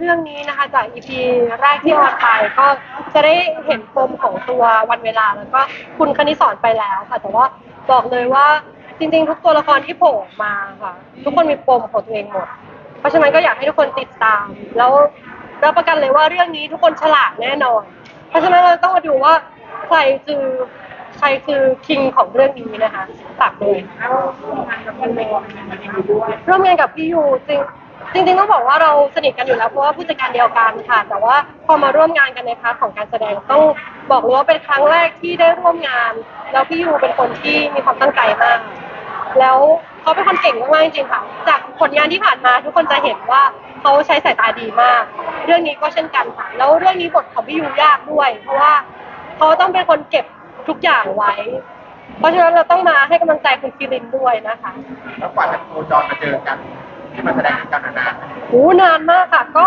เรื่องนี้นะคะจาก EP แรกที่ออนไปก็จะได้เห็นปมของตัววันเวลาแล้วก็คุณคณิสอนไปแล้วค่ะ แต่ว่าบอกเลยว่าจริงๆ ทุกตัวละครที่โผล่มาค่ะ ทุกคนมีปมของตัวเองหมด เพราะฉะนั้นก็อยากให้ทุกคนติดตาม แล้วรับประกันเลยว่าเรื่องนี้ทุกคนฉลาดแน่นอน เพราะฉะนั้นเราต้องมาดูว่าใครคือใครคือคิงของเรื่องนี้นะคะฝากเลยแล้วงานกับเพื่อนในกองเป็นมาดีด้วยร่วมงานกับพี่ยูจริง จริงๆต้องบอกว่าเราสนิทกันอยู่แล้วเพราะว่าผู้จัดการเดียวกันค่ะ แต่ว่าพอมาร่วมงานกันในพาร์ทของการแสดงต้องบอกเลยว่าเป็นครั้งแรกที่ได้ร่วมงาน แล้วพี่ยูเป็นคนที่มีความตั้งใจมาก แล้วเขาเป็นคนเก่งมากๆจริงๆค่ะ จากผลงานที่ผ่านมาทุกคนจะเห็นว่าเขาใช้สายตาดีมาก เรื่องนี้ก็เช่นกันค่ะแล้วเรื่องนี้บทของพี่ยูยากด้วย เพราะว่าเขาต้องเป็นคนเก็บทุกอย่างไว้ เพราะฉะนั้นเราต้องมาให้กำลังใจคุณคิรินด้วยนะคะ แล้วกว่าจะโคจรมาเจอกัน ที่มาแสดงด้วยกันนานโอ้นานมากค่ะ ก็